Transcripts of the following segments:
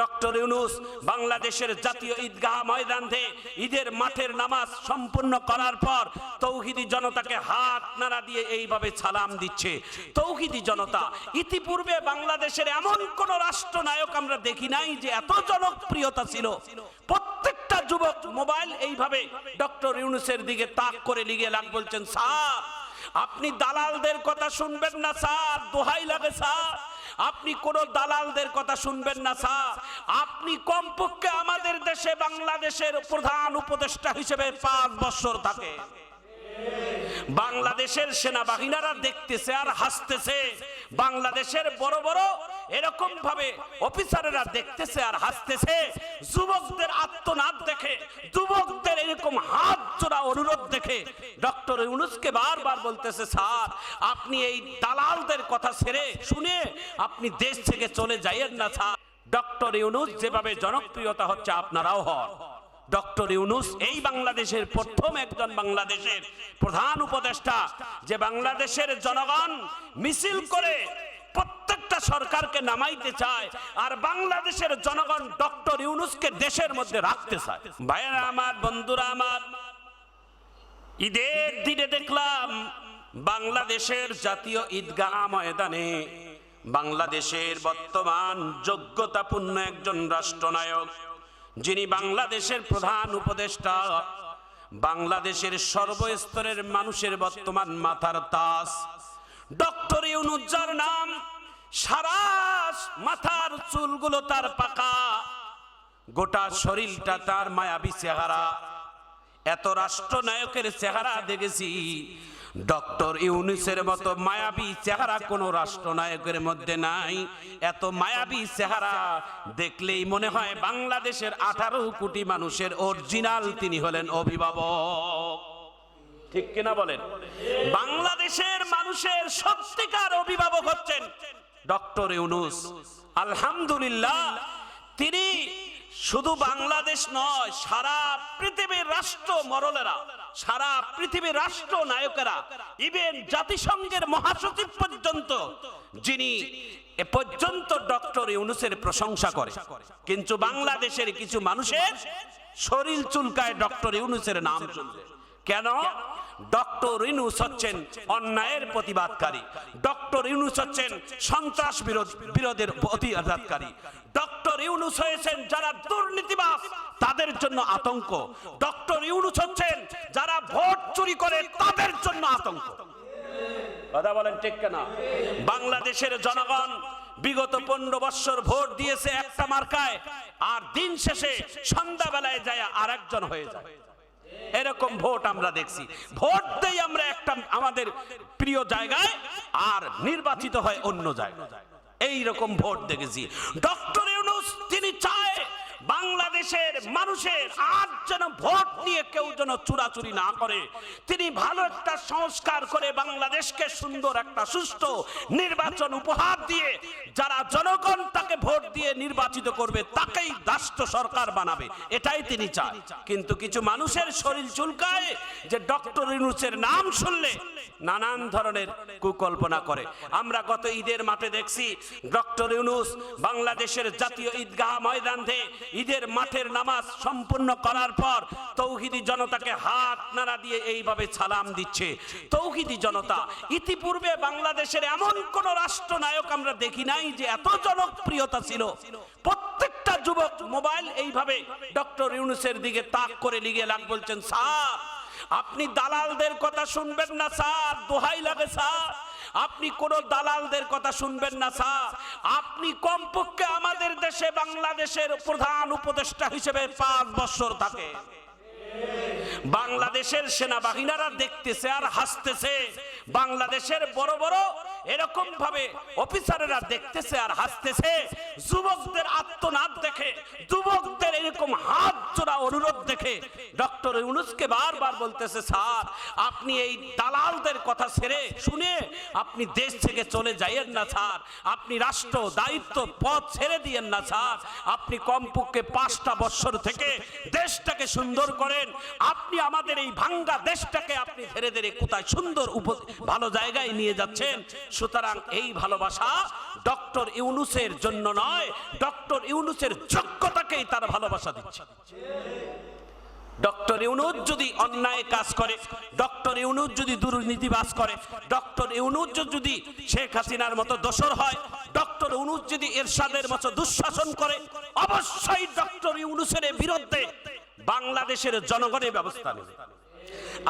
Doctor Yunus, বাংলাদেশের জাতীয় ঈদগাহ ময়দানে ঈদের মাঠের নামাজ সম্পূর্ণ করার পর তৌহিদি জনতাকে হাত নাড়া দিয়ে এইভাবে সালাম দিচ্ছে। তৌহিদি জনতা, ইতিপূর্বে বাংলাদেশের এমন কোন রাষ্ট্রনায়ক আমরা দেখি নাই যে এত জনপ্রিয়তা ছিল। প্রত্যেকটা যুবক মোবাইল এইভাবে ডক্টর ইউনুসের দিকে তাক করে লিগে লাগ বলছেন, স্যার আপনি দালালদের কথা শুনবেন না, স্যার। দোহাই লাগে, স্যার। আপনি কোন দালালদের কথা শুনবেন না, স্যার। আপনি কমপক্ষে আমাদের দেশে বাংলাদেশের প্রধান উপদেষ্টা হিসেবে পাঁচ বছর থাকে। বাংলাদেশের সেনাবাহিনীরা দেখতেছে আর হাসতেছে। বাংলাদেশের বড় বড় এরকম ভাবে অফিসারেরা দেখতেছে আর হাসতেছে। যুবকদের আত্মনাদ দেখে, যুবকদের এরকম হাত জোড়া অনুরোধ দেখে ডক্টর ইউনুসকে বারবার বলতেছে, স্যার, আপনি এই দালালদের কথা ছেড়ে শুনে আপনি দেশ থেকে চলে যাইয়েন না, স্যার। ডক্টর ইউনুস যেভাবে জনপ্রিয়তা হচ্ছে, আপনারাও হন। ডক্টর ইউনুস এই বাংলাদেশের প্রথম একজন বাংলাদেশের প্রধান উপদেষ্টা, যে বাংলাদেশের জনগণ মিছিল করে প্রত্যেকটা সরকারকে নামাইতে চায় আর বাংলাদেশের জনগণ ডক্টর ইউনুসকে দেশের মধ্যে রাখতে চায়। ভাইয়েরা আমার, বন্ধুরা আমার, ঈদের দিনে দেখলাম বাংলাদেশের জাতীয় ঈদগাহ ময়দানে বাংলাদেশের বর্তমান যোগ্যতাপূর্ণ একজন রাষ্ট্রনায়ক, যিনি বাংলাদেশের প্রধান উপদেষ্টা, বাংলাদেশের সর্বস্তরের মানুষের বর্তমান মাথার তাস ডক্টর ইউনুজ্জার নাম, সারা মাথার চুলগুলো তার পাকা, গোটা শরীরটা তার মায়াবী চেহারা। এত রাষ্ট্রনায়কের চেহারা দেখেছি, ডক্টর ইউনিসের মতো মায়াবী চেহারা কোনো রাষ্ট্রনায়কের মধ্যে নাই। এত মায়াবী চেহারা দেখলেই মনে হয় বাংলাদেশের আঠারো কোটি মানুষের অরিজিনাল তিনি হলেন অভিভাবক। ঠিক কিনা বলেন? বাংলাদেশের মানুষের সত্যিকার অভিভাবক হচ্ছেন ডক্টর ইউনুস। আলহামদুলিল্লাহ, তিনি শুধু বাংলাদেশ নয়, সারা পৃথিবীর রাষ্ট্র মরলেরা, সারা পৃথিবীর রাষ্ট্র নায়কেরা, ইভেন জাতিসংঘের মহাসচিব পর্যন্ত যিনি এ পর্যন্ত ডক্টর ইউনুসের প্রশংসা করে। কিন্তু বাংলাদেশের কিছু মানুষের শরীর চুলকায় ডক্টর ইউনুসের নাম শুনলে। কেন? ডক্টর ইউনুস হচ্ছেন অন্যায়ের প্রতিবাদকারী। ডক্টর ইউনুস হচ্ছেন সন্ত্রাস বিরোধ বিরোধের প্রতিবাদকারী। ডক্টর ইউনুস হয়েছেন যারা দুর্নীতিবাস তাদের জন্য আতঙ্ক। ডক্টর ইউনুস হচ্ছেন যারা ভোট চুরি করে, তাদের জন্য আতঙ্ক। কথা বলেন ঠিক কেনা? বাংলাদেশের জনগণ বিগত পনেরো বৎসর ভোট দিয়েছে একটা মার্কায়, আর দিন শেষে সন্ধ্যাবেলায় যায় আর একজন হয়ে যায়। এরকম ভোট আমরা দেখছি। ভোট দেই আমরা একটা আমাদের প্রিয় জায়গায় আর নির্বাচিত হয় অন্য জায়গায়। এই রকম ভোট দেখেছি। ডক্টর ইউনুস, তিনি চায় বাংলাদেশের মানুষের আর যেন ভোট নিয়ে কেউ যেন চুরাচুরি না করে। তিনি ভালো একটা সংস্কার করে বাংলাদেশকে সুন্দর একটা সুস্থ নির্বাচন উপহার দিয়ে যারা জনগণ তাকে ভোট দিয়ে নির্বাচিত করবে, তাকেই রাষ্ট্র সরকার বানাবে। এটাই তিনি চান। কিন্তু কিছু মানুষের শরীর চুলকায় যে ডক্টর ইউনুসের নাম শুনলে নানান ধরনের কুকল্পনা করে। আমরা গত ঈদের মাঠে দেখছি, ডক্টর ইউনুস বাংলাদেশের জাতীয় ঈদগাহ ময়দানে ঈদের মাঠের নামাজ সম্পূর্ণ করার পর তৌহিদি জনতাকে হাত নাড়া দিয়ে এইভাবে সালাম দিচ্ছে। তৌহিদি জনতা, ইতিপূর্বে বাংলাদেশের এমন কোন রাষ্ট্রনায়ক আমরা দেখি নাই যে এত জনপ্রিয়তা ছিল। প্রত্যেকটা যুবক মোবাইল এইভাবে ডক্টর ইউনুসের দিকে তাক করে লিগে লাগ বলছেন, স্যার, আপনি দালালদের কথা শুনবেন না, স্যার, দোহাই লাগে, স্যার। আপনি কোন দালালদের কথা শুনবেন না, স্যার। আপনি কমপক্ষে আমাদের দেশে বাংলাদেশের প্রধান উপদেষ্টা হিসেবে পাঁচ বছর থাকে। বাংলাদেশের সেনাবাহিনীরা দেখতেছে আর হাসতেছে। বাংলাদেশের বড় বড় এরকম ভাবে অফিসারেরা দেখতেছে আর হাসতেছে, যুবকদের আত্মনাদ দেখে, যুবকদের এরকম হাত জোড়া অনুরোধ দেখে ডক্টর ইউনুসকে বারবার বলতেছে, স্যার, আপনি এই দালালদের কথা ছেড়ে শুনে আপনি দেশ থেকে চলে যাইয়েন না, স্যার। আপনি রাষ্ট্র দায়িত্ব পথ ছেড়ে দিয়েন না, স্যার। আপনি কমপক্ষে পাঁচটা বছর থেকে দেশটাকে সুন্দর করেন। আপনি আমাদের এই ভাঙ্গা দেশটাকে আপনি ধীরে ধীরে কোথায় সুন্দর ভালো জায়গায় নিয়ে যাচ্ছেন। সুতরাং এই ভালোবাসা ডক্টর ইউনুসের জন্য নয়, ডক্টর ইউনুসের যোগ্যতাকেই তার ভালোবাসা দিচ্ছে। ডক্টর ইউনুস যদি অন্যায় কাজ করে, ডক্টর ইউনুস যদি দুর্নীতিবাজ করে, ডক্টর ইউনুস যদি শেখ হাসিনার মতো দোসর হয়, ডক্টর ইউনুস যদি এরশাদের মতো দুঃশাসন করে, অবশ্যই ডক্টর ইউনুসের বিরুদ্ধে বাংলাদেশের জনগণের ব্যবস্থা নেবে।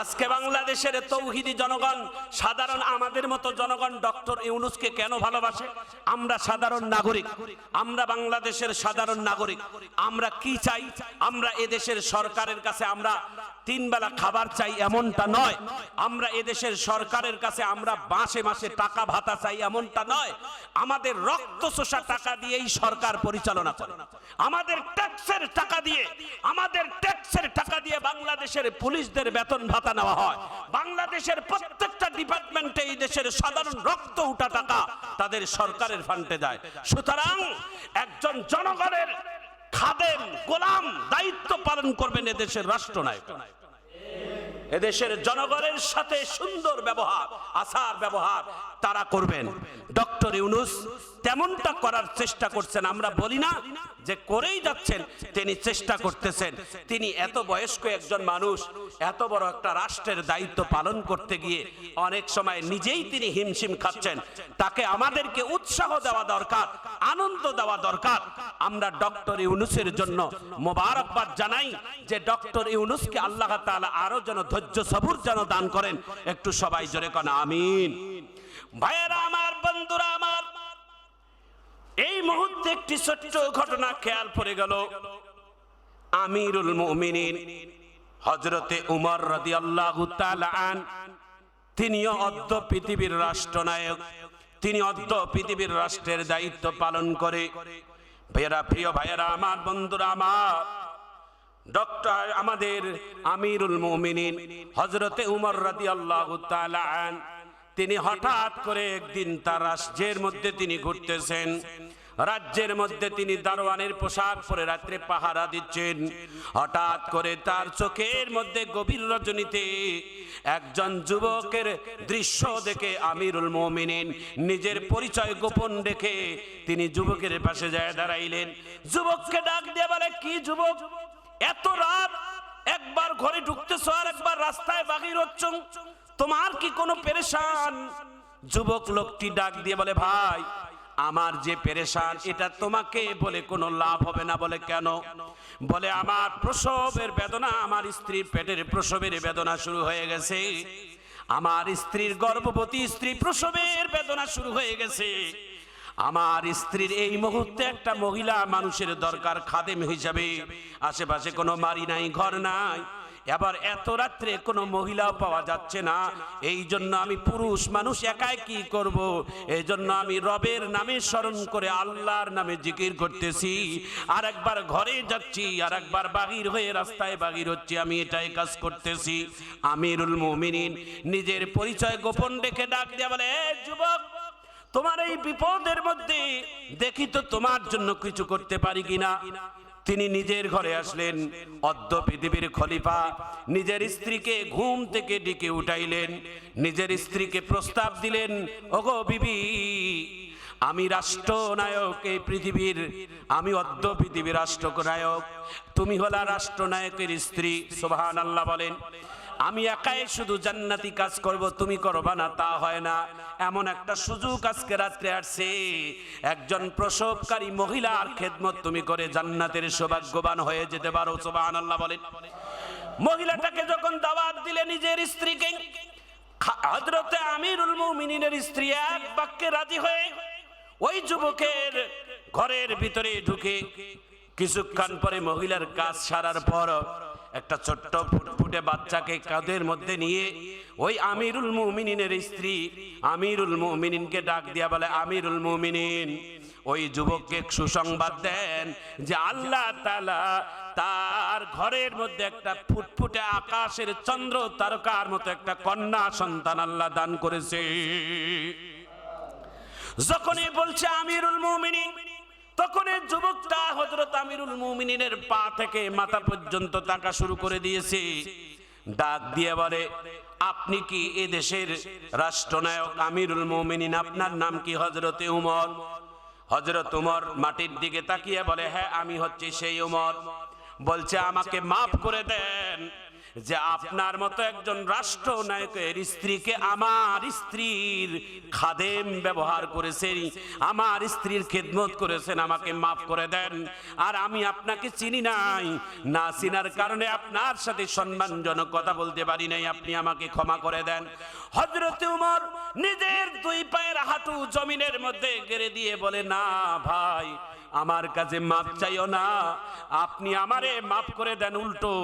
আজকে বাংলাদেশের তৌহিদি জনগণ, সাধারণ আমাদের মতো জনগণ ডক্টর ইউনুসকে কেন ভালোবাসে? আমরা সাধারণ নাগরিক, আমরা বাংলাদেশের সাধারণ নাগরিক। আমরা কি চাই? আমরা এদেশের সরকারের কাছে আমরা তিন বেলা খাবার চাই এমনটা নয়। আমরা এদেশের সরকারের কাছে আমরা মাসে মাসে টাকা ভাতা চাই এমনটা নয়। আমাদের রক্ত শোষা টাকা দিয়েই সরকার পরিচালনা করে। আমাদের ট্যাক্সের টাকা দিয়ে, আমাদের ট্যাক্সের টাকা দিয়ে বাংলাদেশের পুলিশদের বেতন ভাতা নেওয়া হয়। বাংলাদেশের প্রত্যেকটা ডিপার্টমেন্টে এই দেশের সাধারণ রক্ত উঠা টাকা তাদের সরকারের ফান্ডে যায়। সুতরাং একজন জনগণের খাদেম, গোলাম দায়িত্ব পালন করবেন এদেশের রাষ্ট্রনায়ক। এদেশের জনগণের সাথে সুন্দর ব্যবহার, আচার ব্যবহার তারা করবেন। ডক্টর ইউনুস তেমনটা করার চেষ্টা করছেন, আমরা বলি না যে করেই যাচ্ছেন, তিনি চেষ্টা করতেছেন। তিনি এত বয়স্ক একজন মানুষ, এত বড় একটা রাষ্ট্রের দায়িত্ব পালন করতে গিয়ে অনেক সময় নিজেই তিনি হিমশিম খাচ্ছেন। তাকে আমাদেরকে উৎসাহ দেওয়া দরকার, আনন্দ দেওয়া দরকার। আমরা ডক্টর ইউনুসের জন্য মোবারকবাদ জানাই যে ডক্টর ইউনুসকে আল্লাহ তাআলা আরও যেন ধৈর্য সবুর যেন দান করেন। একটু সবাই জোরে কন, আমিন। ভাইয়েরা আমার, বন্ধুরা আমার এই মুহূর্তে একটি ছোট্ট ঘটনা খেয়াল পড়ে গেল। আমিরুল মুমিনিন হজরতে উমর রাদিয়াল্লাহু তাআলা আন, তিনিও অদ্য পৃথিবীর রাষ্ট্রনায়ক, তিনি অদ্য পৃথিবীর রাষ্ট্রের দায়িত্ব পালন করে। ভাইয়েরা, প্রিয় ভাইয়েরা, আমার বন্ধুরা, আমার ডক্টর, আমাদের আমিরুল মুমিনিন হজরতে উমর তাআলা আন তিনি হঠাৎ করে একদিন তার রাজ্যের মধ্যে তিনি ঘুরতেছেন। রাজ্যের মধ্যে তিনি দারোয়ানের পোশাক পরে রাত্রে পাহারা দিচ্ছেন। হঠাৎ করে তার চোখের মধ্যে গভীর রজনীতে একজন যুবকের দৃশ্য দেখে আমিরুল মোমিনিন নিজের পরিচয় গোপন রেখে তিনি যুবকের পাশে যায় দাঁড়াইলেন। যুবককে ডাক দিয়ে বলে, কি যুবক? এত রাত একবার ঘরে ঢুকতেছো আর একবার রাস্তায় বাগির হচ্ছ? তোমার কি কোনো পেরেশান? যুবক লোকটি ডাক দিয়ে বলে, ভাই, আমার যে পেরেশান, এটা তোমাকে বলে কোনো লাভ হবে না। বলে, কেন? বলে, আমার প্রসবের বেদনা, আমার স্ত্রীর পেটের প্রসবের বেদনা শুরু হয়ে গেছে। আমার স্ত্রীর গর্ভবতী স্ত্রী প্রসবের বেদনা শুরু হয়ে গেছে। আমার স্ত্রীর এই মুহূর্তে একটা মহিলা মানুষের দরকার খাদেম হিসাবে। আশেপাশে কোনো বাড়ি নাই, ঘর নাই। এবার এত রাত্রে কোনো মহিলাও পাওয়া যাচ্ছে না। এই জন্য আমি পুরুষ, মানুষ একাই কি করব? এই জন্য আমি রবের নামে স্মরণ করে আল্লাহর নামে জিকির করতেছি। আর একবার ঘরে যাচ্ছি আর একবার বাগির হয়ে রাস্তায় বাগির হচ্ছি, আমি এটাই কাজ করতেছি। আমিরুল মুমিনিন, নিজের পরিচয় গোপন রেখে ডাক দেয়া বলে যুবক, তোমার এই বিপদের মধ্যে দেখি তো তোমার জন্য কিছু করতে পারি কিনা? তিনি নিজের ঘরে আসলেন। অদ্য পৃথিবীর খলিফা নিজের স্ত্রীকে ঘুম থেকে ডেকে উঠাইলেন। নিজের স্ত্রীকে প্রস্তাব দিলেন, ওগো বিবি, আমি রাষ্ট্রনায়ক এই পৃথিবীর, আমি অদ্য পৃথিবীর রাষ্ট্রনায়ক। তুমি হলা রাষ্ট্রনায়কের স্ত্রী। সোভান আল্লাহ বলেন। আমি একাই শুধু জান্নাতি কাজ করব, তুমি করবা না, তা হয় না। এমন একটা সুযোগ আজকে রাত্রে আসছে। একজন প্রসবকারী মহিলার খেদমত তুমি করে জান্নাতের সৌভাগ্যবান হয়ে যেতে পারো সোবাহান আল্লাহ বলেন। মহিলাটাকে যখন দাওয়াত দিলে নিজের স্ত্রীকে হযরতে আমিরুল মুমিনিনের স্ত্রী এক বাক্যে রাজি হয়ে ওই যুবকের ঘরের ভিতরে ঢুকে কিছুক্ষণ পরে মহিলার কাজ সারার পর একটা ছোট্ট ফুটফুটে বাচ্চাকে কাঁধের মধ্যে নিয়ে, ওই আমিরুল মুমিনিনের স্ত্রী আমিরুল মুমিনিনকে ডাক দিয়া বলে, আমিরুল মুমিনিন, ওই যুবককে সুসংবাদ দেন যে আল্লাহ তাআলা তার ঘরের মধ্যে একটা ফুটফুটে আকাশের চন্দ্র তারকার মতো একটা কন্যা সন্তান আল্লাহ দান করেছে। যখনই বলছে আমিরুল মুমিনিন তখন এই যুবকটা হজরত আমিরুল মুমিনিনের পা থেকে মাথা পর্যন্ত তাকা শুরু করে দিয়েছে। ডাক দিয়ে বলে, আপনি কি এ দেশের রাষ্ট্রনায়ক আমিরুল মুমিনিন? আপনার নাম কি হজরতে উমর? হজরত উমর মাটির দিকে তাকিয়ে বলে হ্যাঁ আমি হচ্ছি সেই উমর। বলছে, আমাকে মাফ করে দেন। যে আপনার মতো একজন রাষ্ট্রনায়কের স্ত্রীকে আমার স্ত্রীর খাদেম ব্যবহার করেছেন, আমার স্ত্রীর খেদমত করেছেন, আমাকে মাফ করে দেন। আর আমি আপনাকে চিনি নাই। না চিনার কারণে আপনার সাথে সম্মানজনক কথা বলতে পারি নাই, আপনি আমাকে ক্ষমা করে দেন। হজরত উমর নিজের দুই পায়ের হাঁটু জমিনের মধ্যে গেড়ে দিয়ে বলে, না ভাই আমার কাছে মাপ চাইও না। আপনি আমারে মাপ করে দেন উল্টো,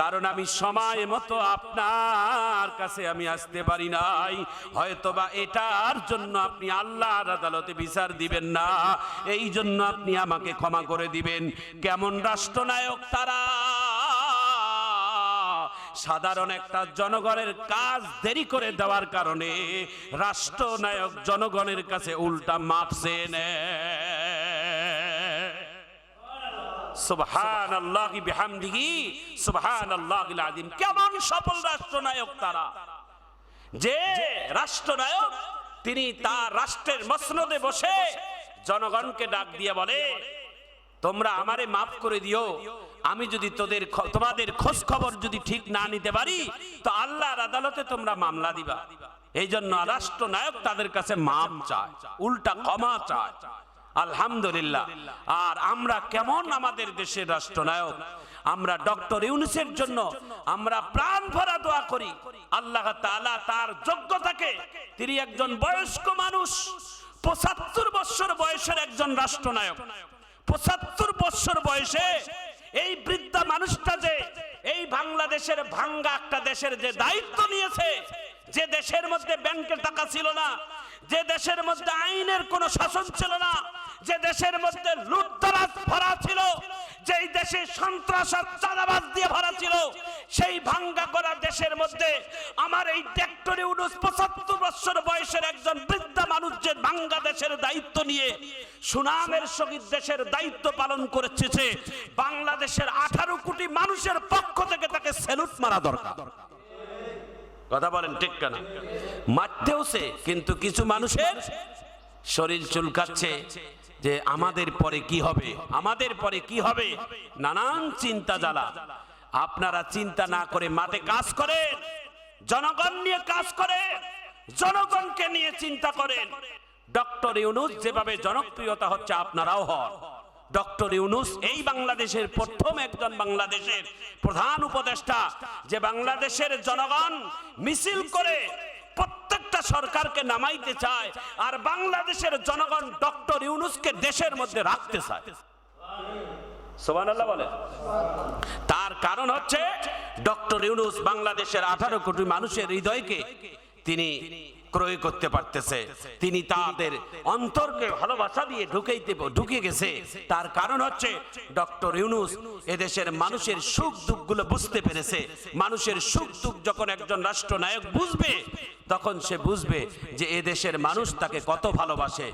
কারণ আমি সময় মতো আপনার কাছে আমি আসতে পারি নাই। হয়তোবা এটার জন্য আপনি আল্লাহর আদালতে বিচার দিবেন না, এই জন্য আপনি আমাকে ক্ষমা করে দিবেন। কেমন রাষ্ট্রনায়ক তারা? সাধারণ একটা জনগণের কাজ দেরি করে দেওয়ার কারণে রাষ্ট্রনায়ক জনগণের কাছে উল্টা মাপ চেয়ে নেয়। সুবহান আল্লাহ বিহামদিহি সুবহান আল্লাহ আদিম কেমন সফল রাষ্ট্রনায়ক তারা। যে রাষ্ট্রনায়ক, তিনি তার রাষ্ট্রের মসনদে বসে জনগণকে ডাক দিয়ে বলে, তোমরা আমারে মাফ করে দিও। আমি যদি তোদের তোমাদের খোঁজ খবর যদি ঠিক না নিতে পারি, তো আল্লাহর আদালতে তোমরা মামলা দিবা। এই জন্য রাষ্ট্রনায়ক তাদের কাছে মাপ চায়, উল্টা ক্ষমা চায়। আলহামদুলিল্লাহ। আর আমরা কেমন আমাদের দেশের রাষ্ট্রনায়ক? আমরা ডক্টর ইউনুসের জন্য আমরা প্রাণ ভরা দোয়া করি। আল্লাহ তাআলা তার যোগ্যতাকে, তিনি একজন বয়স্ক মানুষ, পঁচাত্তর বছর বয়সের একজন রাষ্ট্রনায়ক। পঁচাত্তর বছর বয়সে এই বৃদ্ধা মানুষটা যে এই বাংলাদেশের ভাঙ্গা একটা দেশের যে দায়িত্ব নিয়েছে, যে দেশের মধ্যে ব্যাংকের টাকা ছিল না, যে দেশের মধ্যে আইনের কোনো শাসন ছিল না যে দেশের মধ্যে লুটতরাজ ভরা ছিল, যেই দেশে সন্ত্রাস আর চাঁদাবাজ দিয়ে ভরা ছিল, সেই ভাঙ্গা করা দেশের মধ্যে আমার এই ট্যাক্টরে উডুস পঁচাত্তর বছর বয়সের একজন বৃদ্ধা মানুষ যে বাংলাদেশের দায়িত্ব নিয়ে, সুনামের সহিত দেশের দায়িত্ব পালন করেছে, বাংলাদেশের আঠারো কোটি মানুষের পক্ষ থেকে তাকে স্যালুট মারা দরকার। কথা বলেন ঠিক কেন? মারতেও সে, কিন্তু কিছু মানুষের শরীর চুলকাচ্ছে যে আমাদের পরে কি হবে? আমাদের পরে কি হবে? নানান চিন্তা জ্বালা। আপনারা চিন্তা না করে মাঠে কাজ করেন, জনগণ নিয়ে কাজ করে জনগণকে নিয়ে চিন্তা করেন। ডক্টর ইউনুস যেভাবে জনপ্রিয়তা হচ্ছে, আপনারাও হন। ডক্টর ইউনুস এই বাংলাদেশের প্রথম একজন বাংলাদেশের প্রধান উপদেষ্টা, যে বাংলাদেশের জনগণ মিছিল করে প্রত্যেকটা সরকারকে নামাইতে চায় আর বাংলাদেশের জনগণ ডক্টর ইউনুসকে দেশের মধ্যে রাখতে চায়। বলে তার কারণ হচ্ছে, ডক্টর ইউনুস বাংলাদেশের আঠারো কোটি মানুষের হৃদয়কে তিনি ক্রয় করতে পারতেছে। তিনি তাদের অন্তরকে ভালোবাসা দিয়ে ঢুকাইতে ঢুকে গেছে। তার কারণ হচ্ছে ডক্টর ইউনুস এদেশের মানুষের সুখ দুঃখগুলো বুঝতে পেরেছে। মানুষের সুখ দুঃখ যখন একজন রাষ্ট্রনায়ক বুঝবে, তখন সে বুঝবে যে এদেশের মানুষ তাকে কত ভালোবাসে।